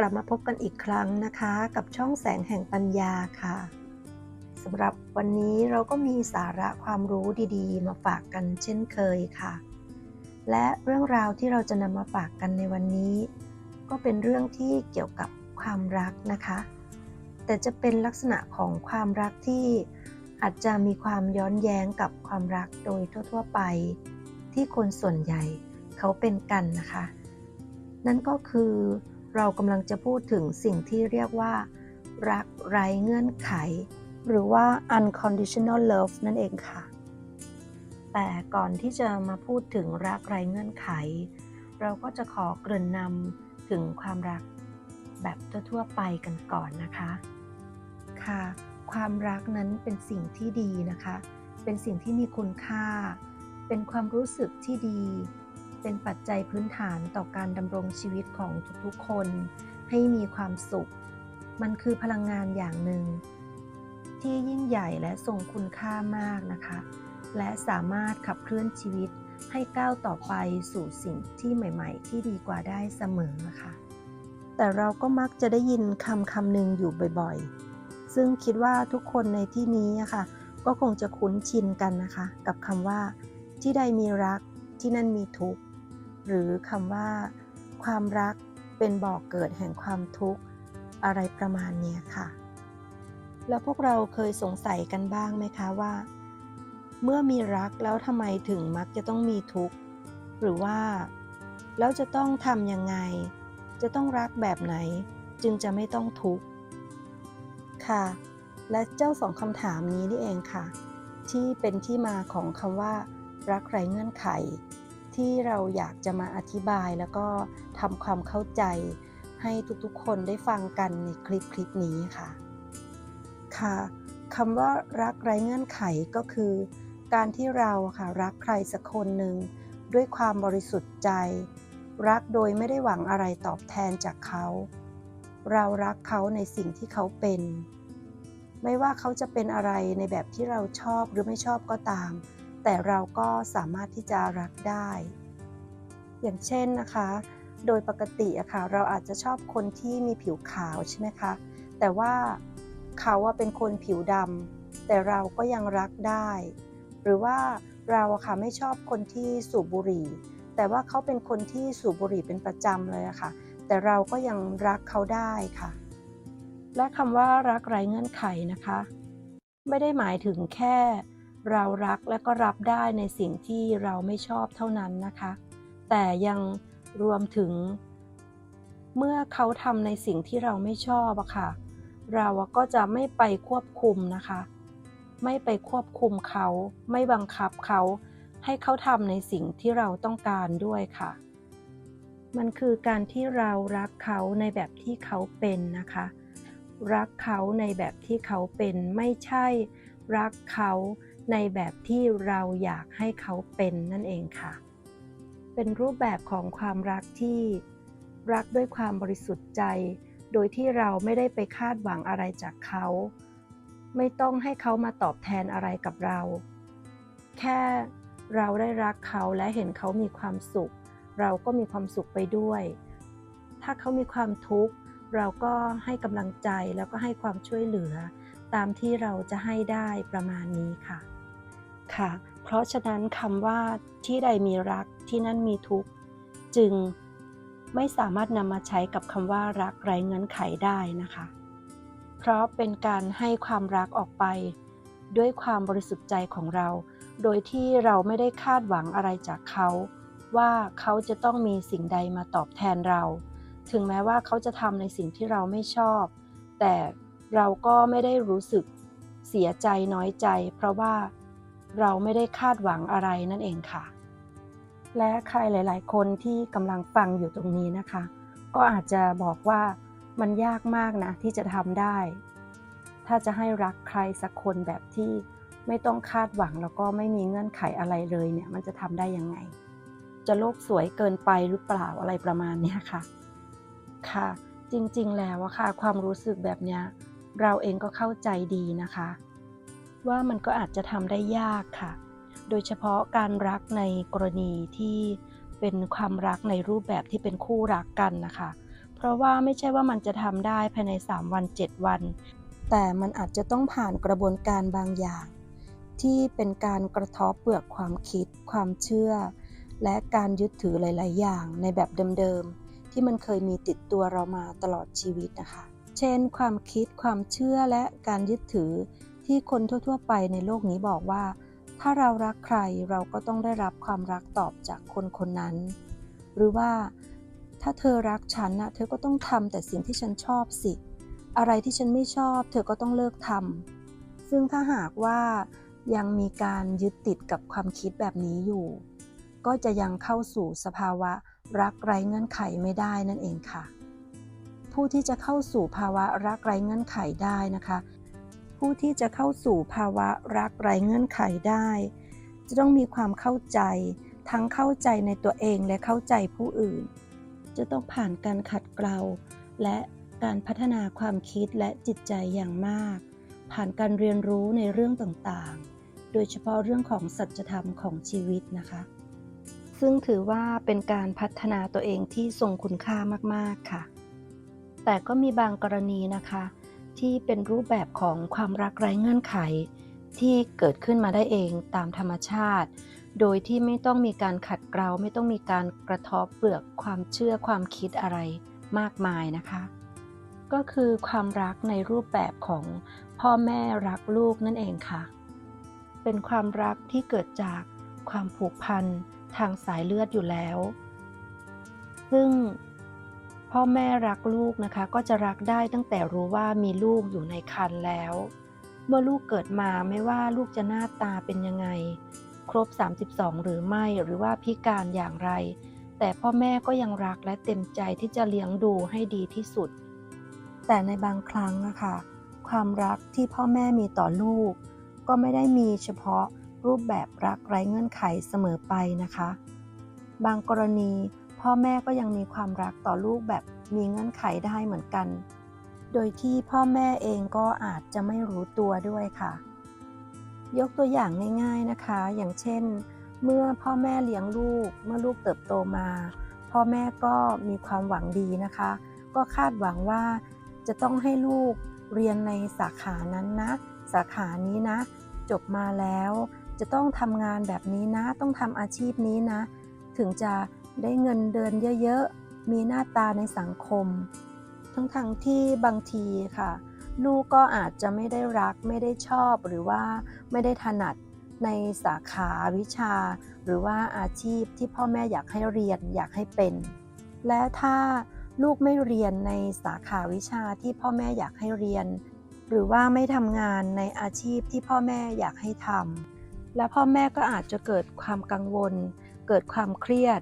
กลับมาพบกันอีกครั้งนะคะ กับช่องแสงแห่งปัญญาค่ะสำหรับวันนี้เราก็มีสาระความรู้ดีๆ มาฝากกันเช่นเคยค่ะ และเรื่องราวที่เราจะนำมาฝากกันในวันนี้ ก็เป็นเรื่องที่เกี่ยวกับความรักนะคะ แต่จะเป็นลักษณะของความรักที่อาจจะมีความย้อนแย้งกับความรักโดยทั่ว ๆ ไป ที่คนส่วนใหญ่เขาเป็นกันนะคะ นั่นก็คือ เรากำลังจะพูดถึงสิ่งที่เรียกว่า รักไร้เงื่อนไข หรือว่า unconditional love นั่นเองค่ะ แต่ก่อนที่จะมาพูดถึงรักไร้เงื่อนไข เราก็จะขอเกริ่นนำถึงความรักแบบทั่วๆไปกันก่อนนะคะ ค่ะ ความรักนั้นเป็นสิ่งที่ดีนะคะ เป็นสิ่งที่มีคุณค่า เป็นความรู้สึกที่ดี เป็นปัจจัยพื้นฐานต่อการดำรงชีวิตของทุกๆคน ให้มีความสุข มันคือพลังงานอย่างหนึ่ง ที่ยิ่งใหญ่และทรงคุณค่ามากนะคะ และสามารถขับเคลื่อนชีวิตให้ก้าวต่อไปสู่สิ่งที่ใหม่ ๆ ที่ดีกว่าได้เสมอนะคะ แต่เราก็มักจะได้ยินคำคำหนึ่งอยู่บ่อยๆ ซึ่งคิดว่าทุกคนในที่นี้ะค่ะ ก็คงจะคุ้นชินกันนะคะ กับคำว่า ที่ใดมีรักที่นั่นมีทุกข์ หรือคำว่า ความรักเป็นบ่อกเกิดแห่งความทุกข์ อะไรประมาณนี้ค่ะ แล้วพวกเราเคยสงสัยกันบ้างไหมคะว่า เมื่อมีรักแล้วทำไมถึงมักจะต้องมีทุกข์ หรือว่า แล้วจะต้องทำยังไง จะต้องรักแบบไหน จึงจะไม่ต้องทุกข์ค่ะ และเจ้าสองคำถามนี้นี่เองค่ะ ที่เป็นที่มาของคำว่า รักไร้เงื่อนไข ที่เราอยากจะมาอธิบายแล้วก็ทำความเข้าใจให้ทุกๆ คนได้ฟังกันในคลิปคลิปนี้ค่ะ ค่ะคำว่ารักไร้เงื่อนไขก็คือ การที่เราค่ะรักใครสักคนหนึ่งด้วยความบริสุทธิ์ใจ รักโดยไม่ได้หวังอะไรตอบแทนจากเขา เรารักเขาในสิ่งที่เขาเป็น ไม่ว่าเขาจะเป็นอะไรในแบบที่เราชอบหรือไม่ชอบก็ตาม แต่เราก็สามารถที่จะรักได้ อย่างเช่นนะคะ โดยปกติอะค่ะเราอาจจะชอบคนที่มีผิวขาวใช่ไหมคะ แต่ว่าเขาว่าเป็นคนผิวดำแต่เราก็ยังรักได้ หรือว่าเราอะค่ะไม่ชอบคนที่สูบบุหรี่ แต่ว่าเขาเป็นคนที่สูบบุหรี่เป็นประจำเลยอะค่ะ แต่เราก็ยังรักเขาได้ค่ะ และคำว่ารักไร้เงื่อนไขนะคะ ไม่ได้หมายถึงแค่ เรารักและก็รับได้ในสิ่งที่เราไม่ชอบเท่านั้นนะคะ แต่ยังรวมถึง เมื่อเขาทำในสิ่งที่เราไม่ชอบอะค่ะ เราก็จะไม่ไปควบคุมนะคะ ไม่ไปควบคุมเขา ไม่บังคับเขา ให้เขาทำในสิ่งที่เราต้องการด้วยค่ะ มันคือการที่เรารักเขาในแบบที่เขาเป็นนะคะ รักเขาในแบบที่เขาเป็นไม่ใช่รักเขา ในแบบที่เราอยากให้เขาเป็นนั่นเองค่ะ เป็นรูปแบบของความรักที่รักด้วยความบริสุทธิ์ใจ โดยที่เราไม่ได้ไปคาดหวังอะไรจากเขา ไม่ต้องให้เขามาตอบแทนอะไรกับเรา แค่เราได้รักเขาและเห็นเขามีความสุข เราก็มีความสุขไปด้วย ถ้าเขามีความทุกข์ เราก็ให้กำลังใจแล้วก็ให้ความช่วยเหลือ ตามที่เราจะให้ได้ประมาณนี้ค่ะ ค่ะ เพราะฉะนั้นคำว่าที่ใดมีรักที่นั่นมีทุกข์จึงไม่สามารถนำมาใช้กับคำว่ารักไร้เงื่อนไขได้นะคะ เพราะเป็นการให้ความรักออกไป ด้วยความบริสุทธิ์ใจของเรา โดยที่เราไม่ได้คาดหวังอะไรจากเขา ว่าเขาจะต้องมีสิ่งใดมาตอบแทนเรา ถึงแม้ว่าเขาจะทำในสิ่งที่เราไม่ชอบ แต่เราก็ไม่ได้รู้สึกเสียใจน้อยใจ เพราะว่า เราไม่ได้คาดหวังอะไรนั่นเองค่ะ และใครหลาย ๆ คนที่กำลังฟังอยู่ตรงนี้นะคะ ก็อาจจะบอกว่ามันยากมากนะที่จะทำได้ ถ้าจะให้รักใครสักคนแบบที่ไม่ต้องคาดหวังแล้วก็ไม่มีเงื่อนไขอะไรเลยเนี่ยมันจะทำได้ยังไง จะโลกสวยเกินไปหรือเปล่าอะไรประมาณนี้ค่ะ ค่ะ จริงๆ แล้วอะค่ะ ความรู้สึกแบบเนี้ยเราเองก็เข้าใจดีนะคะ ว่ามันก็อาจจะทำได้ยากค่ะ โดยเฉพาะการรักในกรณีที่เป็นความรักในรูปแบบที่เป็นคู่รักกันนะคะ เพราะว่าไม่ใช่ว่ามันจะทำได้ภายใน 3 วัน 7 วัน แต่มันอาจจะต้องผ่านกระบวนการบางอย่าง ที่เป็นการกระทบเปลือกความคิด ความเชื่อ และการยึดถือหลาย ๆ อย่างในแบบเดิม ๆ ที่มันเคยมีติดตัวเรามาตลอดชีวิตนะคะ เช่น ความคิด ความเชื่อและการยึดถือ ที่คนทั่ว ๆ ไปในโลกนี้บอกว่า ถ้าเรารักใครเราก็ต้องได้รับความรักตอบจากคนคนนั้น หรือว่าถ้าเธอรักฉันนะเธอก็ต้องทำแต่สิ่งที่ฉันชอบสิ อะไรที่ฉันไม่ชอบ เธอก็ต้องเลิกทำซึ่งถ้าหากว่ายังมีการยึดติดกับความคิดแบบนี้อยู่ ก็จะยังเข้าสู่สภาวะรักไร้เงื่อนไขไม่ได้นั่นเองค่ะ ผู้ที่จะเข้าสู่ภาวะรักไร้เงื่อนไขได้นะคะ ผู้ที่จะเข้าสู่ภาวะรักไร้เงื่อนไขได้ จะต้องมีความเข้าใจ ทั้งเข้าใจในตัวเองและเข้าใจผู้อื่น จะต้องผ่านการขัดเกลา และการพัฒนาความคิดและจิตใจอย่างมาก ผ่านการเรียนรู้ในเรื่องต่างๆ โดยเฉพาะเรื่องของสัจธรรมของชีวิตนะคะ ซึ่งถือว่าเป็นการพัฒนาตัวเองที่ทรงคุณค่ามากๆค่ะ แต่ก็มีบางกรณีนะคะ ที่เป็นรูปแบบของความรักไร้เงื่อนไข ที่เกิดขึ้นมาได้เองตามธรรมชาติ โดยที่ไม่ต้องมีการขัดเกลาไม่ต้องมีการกระทบเปลือกความเชื่อความคิดอะไรมากมายนะคะ ก็คือความรักในรูปแบบของพ่อแม่รักลูกนั่นเองค่ะ เป็นความรักที่เกิดจากความผูกพันทางสายเลือดอยู่แล้ว ซึ่ง พ่อแม่รักลูกนะคะก็จะรักได้ตั้งแต่รู้ว่ามีลูกอยู่ในครรภ์แล้ว เมื่อลูกเกิดมาไม่ว่าลูกจะหน้าตาเป็นยังไง ครบ 32 หรือไม่หรือว่าพิการอย่างไร แต่พ่อแม่ก็ยังรักและเต็มใจที่จะเลี้ยงดูให้ดีที่สุด แต่ในบางครั้งนะคะความรักที่พ่อแม่มีต่อลูก ก็ไม่ได้มีเฉพาะรูปแบบรักไร้เงื่อนไขเสมอไปนะคะ บางกรณี พ่อแม่ก็ยังมีความรักต่อลูกแบบมีเงื่อนไขได้เหมือนกัน โดยที่พ่อแม่เองก็อาจจะไม่รู้ตัวด้วยค่ะ ยกตัวอย่างง่ายๆนะคะ อย่างเช่น เมื่อพ่อแม่เลี้ยงลูก เมื่อลูกเติบโตมา พ่อแม่ก็มีความหวังดีนะคะ ก็คาดหวังว่าจะต้องให้ลูกเรียนในสาขานั้นนะ สาขานี้นะ จบมาแล้ว จะต้องทำงานแบบนี้นะ ต้องทำอาชีพนี้นะ ถึงจะ ได้เงินเดือนเยอะๆ มีหน้าตาในสังคม ทั้งๆทที่บางทีค่ะ ลูกก็อาจจะไม่ได้รักไม่ได้ชอบหรือว่าไม่ได้ถนัดในสาขาวิชา หรือว่าอาชีพที่พ่อแม่อยากให้เรียนอยากให้เป็น และถ้าลูกไม่เรียนในสาขาวิชาที่พ่อแม่อยากให้เรียน หรือว่าไม่ทำงานในอาชีพที่พ่อแม่อยากให้ทำและพ่อแม่ก็อาจจะเกิดความกังวล เกิดความเครียด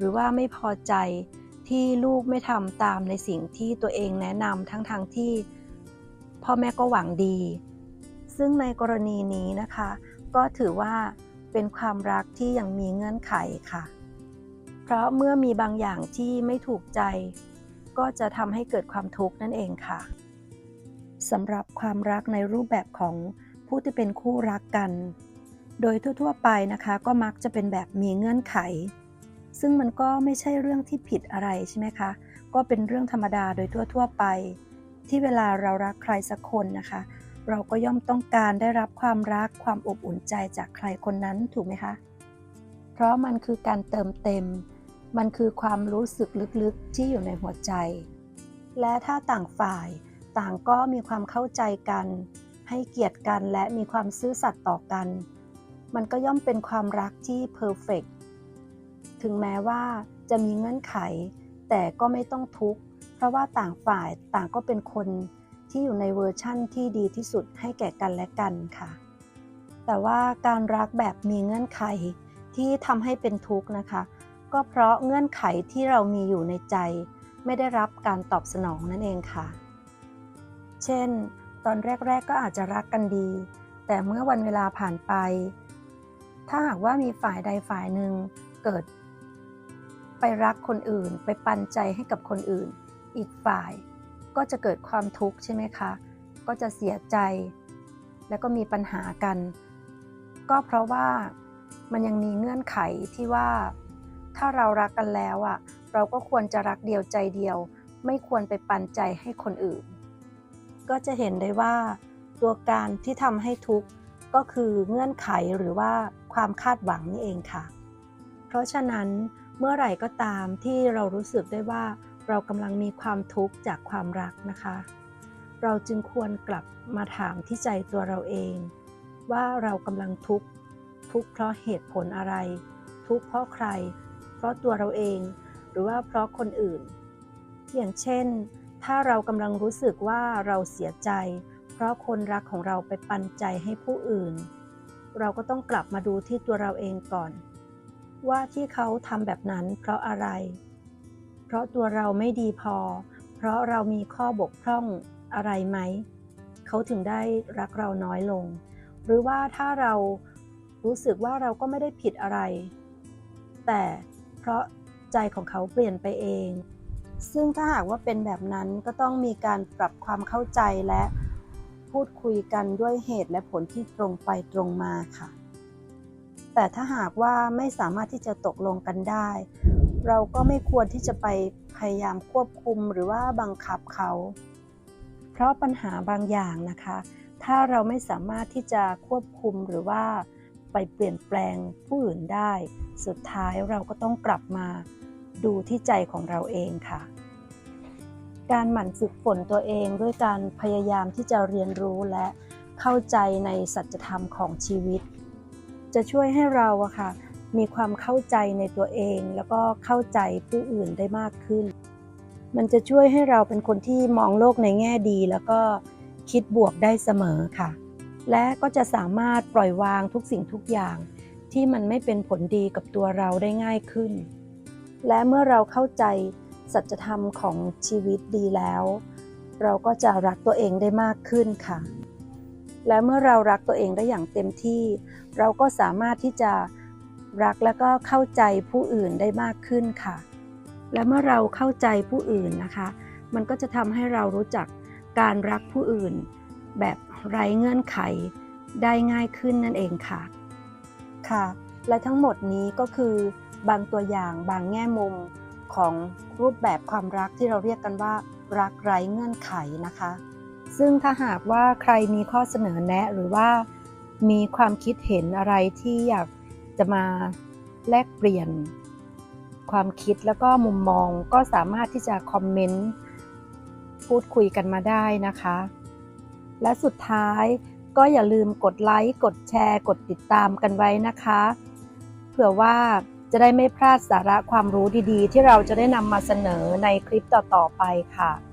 หรือว่าไม่พอใจที่ลูกไม่ทำตามในสิ่งที่ตัวเองแนะนำทั้งๆทที่ พ่อแม่ก็หวังดี ซึ่งในกรณีนี้นะคะ ก็ถือว่าเป็นความรักที่ยังมีเงื่อนไขค่ะ เพราะเมื่อมีบางอย่างที่ไม่ถูกใจ ก็จะทำให้เกิดความทุกข์นั่นเองค่ะสำหรับความรักในรูปแบบของผู้ที่เป็นคู่รักกัน โดยทั่ว ๆ ไปนะคะ ก็มักจะเป็นแบบมีเงื่อนไข ซึ่งมันก็ไม่ใช่เรื่องที่ผิดอะไรใช่ไหมคะ ก็เป็นเรื่องธรรมดาโดยทั่ว ๆ ไป ที่เวลาเรารักใครสักคนนะคะ เราก็ย่อมต้องการได้รับความรักความอบอุ่นใจจากใครคนนั้นถูกไหมคะ เพราะมันคือการเติมเต็ม มันคือความรู้สึกลึกๆที่อยู่ในหัวใจ และถ้าต่างฝ่ายต่างก็มีความเข้าใจกัน ให้เกียรติกันและมีความซื่อสัตย์ต่อกัน มันก็ย่อมเป็นความรักที่เพอร์เฟกต ถึงแม้ว่าจะมีเงื่อนไข แต่ก็ไม่ต้องทุกข์เพราะว่าต่างฝ่ายต่างก็เป็นคนที่อยู่ในเวอร์ชั่นที่ดีที่สุดให้แก่กันและกันค่ะ แต่ว่าการรักแบบมีเงื่อนไขที่ทำให้เป็นทุกข์นะคะ ก็เพราะเงื่อนไขที่เรามีอยู่ในใจ ไม่ได้รับการตอบสนองนั่นเองค่ะ เช่น ตอนแรก ๆ ก็อาจจะรักกันดี แต่เมื่อวันเวลาผ่านไป ถ้าหากว่ามีฝ่ายใดฝ่ายหนึ่งเกิด ไปรักคนอื่น ไปปันใจให้กับคนอื่น อีกฝ่ายก็จะเกิดความทุกข์ใช่ไหมคะ ก็จะเสียใจ แล้วก็มีปัญหากัน ก็เพราะว่ามันยังมีเงื่อนไขที่ว่า ถ้าเรารักกันแล้วอะ เราก็ควรจะรักเดียวใจเดียวไไม่ควรไปปันใจให้คนอื่น ก็จะเห็นได้ว่า ตัวการที่ทำให้ทุกข์ก็คือเงื่อนไขหรือว่าความคาดหวังนี่เองค่ะ เพราะฉะนั้น เมื่อไหร่ก็ตามที่เรารู้สึกได้ว่าเรากำลังมีความทุกข์จากความรักนะคะ เราจึงควรกลับมาถามที่ใจตัวเราเอง ว่าเรากำลังทุกข์ทุกข์เพราะเหตุผลอะไร ทุกข์เพราะใคร เพราะตัวเราเอง หรือว่าเพราะคนอื่น อย่างเช่น ถ้าเรากำลังรู้สึกว่าเราเสียใจ เพราะคนรักของเราไปปันใจให้ผู้อื่น เราก็ต้องกลับมาดูที่ตัวเราเองก่อน ว่าที่เขาทำแบบนั้นเพราะอะไร เพราะตัวเราไม่ดีพอ เพราะเรามีข้อบกพร่องอะไรไหม เขาถึงได้รักเราน้อยลง หรือว่าถ้าเรารู้สึกว่าเราก็ไม่ได้ผิดอะไร แต่เพราะใจของเขาเปลี่ยนไปเอง ซึ่งถ้าหากว่าเป็นแบบนั้นก็ต้องมีการปรับความเข้าใจและพูดคุยกันด้วยเหตุและผลที่ตรงไปตรงมาค่ะ แต่ถ้าหากว่าไม่สามารถที่จะตกลงกันได้ เราก็ไม่ควรที่จะไปพยายามควบคุมหรือว่าบังคับเขา เพราะปัญหาบางอย่างนะคะ ถ้าเราไม่สามารถที่จะควบคุมหรือว่าไปเปลี่ยนแปลงผู้อื่นได้ สุดท้ายเราก็ต้องกลับมาดูที่ใจของเราเองค่ะ การหมั่นฝึกฝนตัวเองด้วยการพยายามที่จะเรียนรู้และเข้าใจในสัจธรรมของชีวิต จะช่วยให้เราอะค่ะมีความเข้าใจในตัวเอง แล้วก็เข้าใจผู้อื่นได้มากขึ้น มันจะช่วยให้เราเป็นคนที่มองโลกในแง่ดี แล้วก็คิดบวกได้เสมอค่ะ และก็จะสามารถปล่อยวางทุกสิ่งทุกอย่าง ที่มันไม่เป็นผลดีกับตัวเราได้ง่ายขึ้น และเมื่อเราเข้าใจสัจธรรมของชีวิตดีแล้ว เราก็จะรักตัวเองได้มากขึ้นค่ะ และเมื่อเรารักตัวเองได้อย่างเต็มที่ เราก็สามารถที่จะรักและก็เข้าใจผู้อื่นได้มากขึ้นค่ะ และเมื่อเราเข้าใจผู้อื่นนะคะ มันก็จะทำให้เรารู้จักการรักผู้อื่น แบบไร้เงื่อนไขได้ง่ายขึ้นนั่นเองค่ะค่ะ และทั้งหมดนี้ก็คือบางตัวอย่างบางแง่มุมของรูปแบบความรักที่เราเรียกกันว่า รักไร้เงื่อนไขนะคะ ซึ่งถ้าหากว่าใครมีข้อเสนอแนะหรือว่ามีความคิดเห็นอะไรที่อยากจะมาแลกเปลี่ยนความคิดแล้วก็มุมมองก็สามารถที่จะคอมเมนต์พูดคุยกันมาได้นะคะ และสุดท้ายก็อย่าลืมกดไลค์กดแชร์ กดติดตามกันไว้นะคะ เผื่อว่าจะได้ไม่พลาดสาระความรู้ดีๆ ที่เราจะได้นำมาเสนอในคลิปต่อๆไปค่ะ